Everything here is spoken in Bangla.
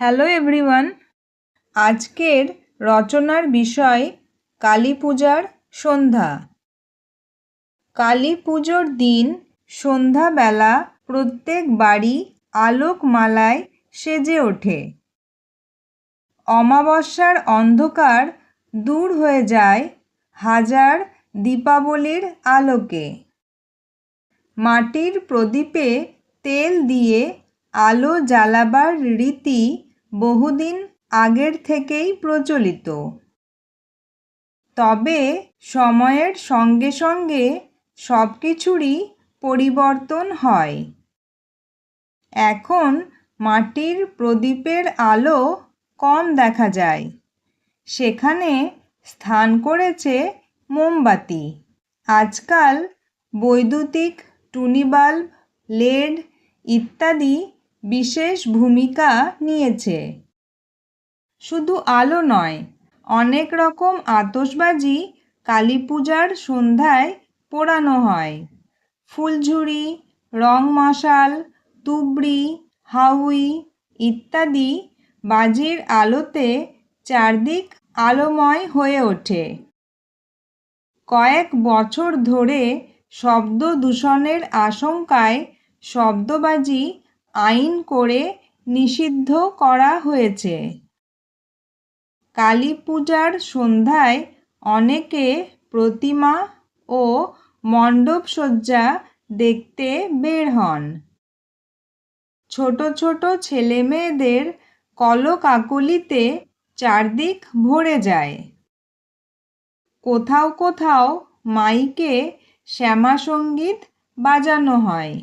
হ্যালো এভরিওয়ান, আজকের রচনার বিষয় কালী পূজার সন্ধ্যা। কালী পুজোর দিন সন্ধ্যাবেলা প্রত্যেক বাড়ি আলোকমালায় সেজে ওঠে। অমাবস্যার অন্ধকার দূর হয়ে যায় হাজার দীপাবলির আলোকে। মাটির প্রদীপে তেল দিয়ে আলো জ্বালাবার রীতি বহুদিন আগের থেকেই প্রচলিত। তবে সময়ের সঙ্গে সঙ্গে সব কিছুরই পরিবর্তন হয়। এখন মাটির প্রদীপের আলো কম দেখা যায়। সেখানে স্থান করেছে মোমবাতি। আজকাল বৈদ্যুতিক টুনি বাল্ব লেড ইত্যাদি বিশেষ ভূমিকা নিয়েছে। শুধু আলো নয়, অনেক রকম আতসবাজি কালী পূজার সন্ধ্যায় পোড়ানো হয়। ফুলঝুরি, রং মশাল, তুবড়ি, হাউই ইত্যাদি বাজির আলোতে চারদিক আলোময় হয়ে ওঠে। কয়েক বছর ধরে শব্দ দূষণের আশঙ্কায় শব্দবাজি আইন করে নিষিদ্ধ করা হয়েছে। কালী পূজার সন্ধ্যায় অনেকে প্রতিমা ও মণ্ডপসজ্জা দেখতে বের হন। ছোট ছোট ছেলেমেয়েদের কলকাকলিতে চারদিক ভরে যায়। কোথাও কোথাও মাইকে শ্যামাসঙ্গীত বাজানো হয়।